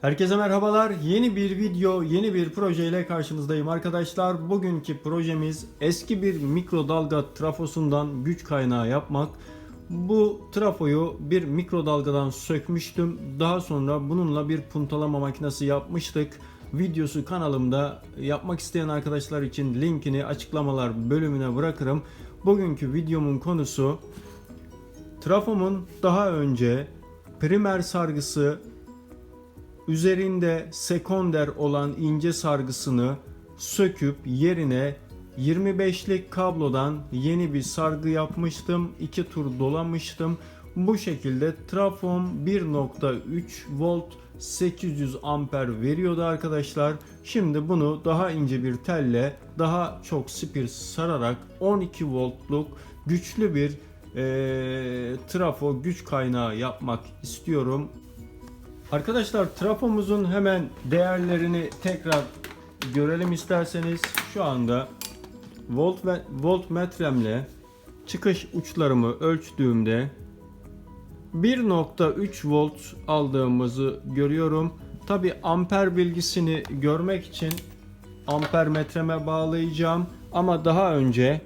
Herkese merhabalar. Yeni bir video, yeni bir proje ile karşınızdayım arkadaşlar. Bugünkü projemiz eski bir mikrodalga trafosundan güç kaynağı yapmak. Bu trafoyu bir mikrodalgadan sökmüştüm. Daha sonra bununla bir puntalama makinesi yapmıştık. Videosu kanalımda yapmak isteyen arkadaşlar için linkini açıklamalar bölümüne bırakırım. Bugünkü videomun konusu trafomun daha önce primer sargısı üzerinde sekonder olan ince sargısını söküp yerine 25'lik kablodan yeni bir sargı yapmıştım. iki tur dolamıştım. Bu şekilde trafom 1.3 volt 800 amper veriyordu arkadaşlar. Şimdi bunu daha ince bir telle daha çok spir sararak 12 voltluk güçlü bir eee, trafo güç kaynağı yapmak istiyorum. Arkadaşlar trafomuzun hemen değerlerini tekrar görelim isterseniz. Şu anda volt ve voltmetremle çıkış uçlarımı ölçtüğümde 1.3 volt aldığımızı görüyorum. Tabi amper bilgisini görmek için amper metreme bağlayacağım. Ama daha önce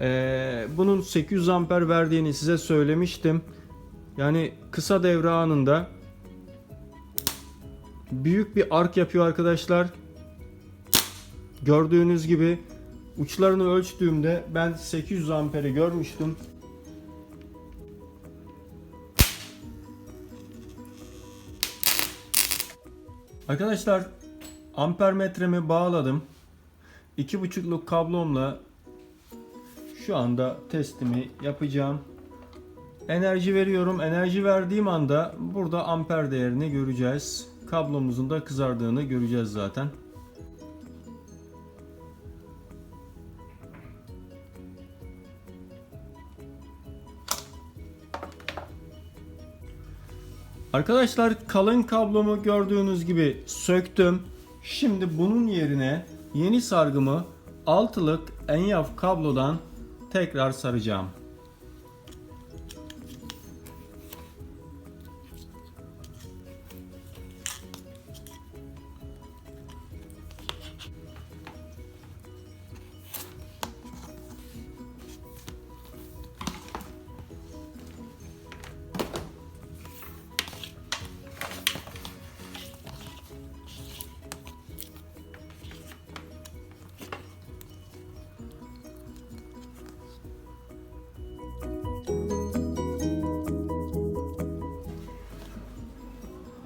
eee, bunun 800 amper verdiğini size söylemiştim. Yani kısa devre anında büyük bir ark yapıyor arkadaşlar. Gördüğünüz gibi uçlarını ölçtüğümde ben 800 amperi görmüştüm. Arkadaşlar amper metremi bağladım. 2.5'luk kablomla şu anda testimi yapacağım. Enerji veriyorum. Enerji verdiğim anda burada amper değerini göreceğiz. Kablomuzun da kızardığını göreceğiz zaten. Arkadaşlar kalın kablomu gördüğünüz gibi söktüm. Şimdi bunun yerine yeni sargımı altılık enyaf kablodan tekrar saracağım.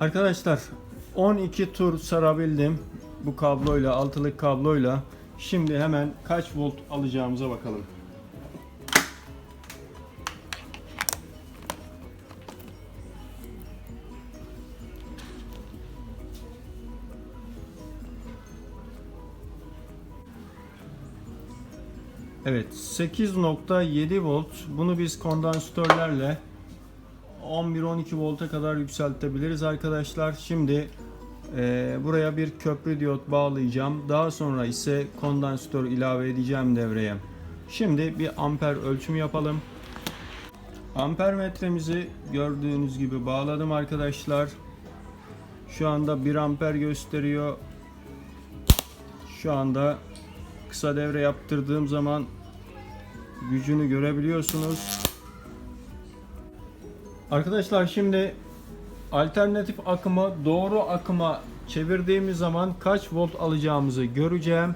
Arkadaşlar 12 tur sarabildim bu kabloyla altılık kabloyla. Şimdi hemen kaç volt alacağımıza bakalım. Evet 8.7 volt bunu biz kondansatörlerle 11-12 volta kadar yükseltebiliriz arkadaşlar. Şimdi e, buraya bir köprü diyot bağlayacağım. Daha sonra ise kondansatör ilave edeceğim devreye. Şimdi bir amper ölçümü yapalım. Amper metremizi gördüğünüz gibi bağladım arkadaşlar. Şu anda 1 amper gösteriyor. Şu anda kısa devre yaptırdığım zaman gücünü görebiliyorsunuz. Arkadaşlar şimdi alternatif akıma doğru akıma çevirdiğimiz zaman kaç volt alacağımızı göreceğim.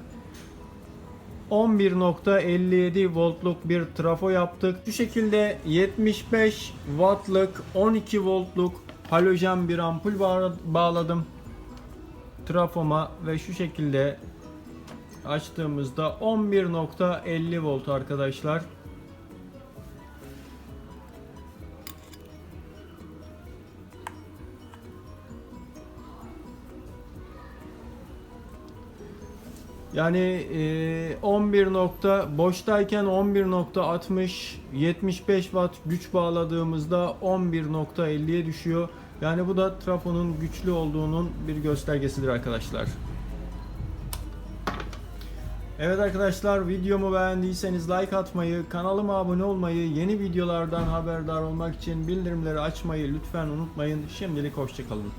11.57 voltluk bir trafo yaptık. Bu şekilde 75 wattlık 12 voltluk halojen bir ampul bağ- bağladım trafoma ve şu şekilde açtığımızda 11.50 volt arkadaşlar. Yani e, 11 nokta boştayken 11.60 75 watt güç bağladığımızda 11.50'ye düşüyor. Yani bu da trafonun güçlü olduğunun bir göstergesidir arkadaşlar. Evet arkadaşlar videomu beğendiyseniz like atmayı, kanalıma abone olmayı, yeni videolardan haberdar olmak için bildirimleri açmayı lütfen unutmayın. Şimdilik hoşçakalın.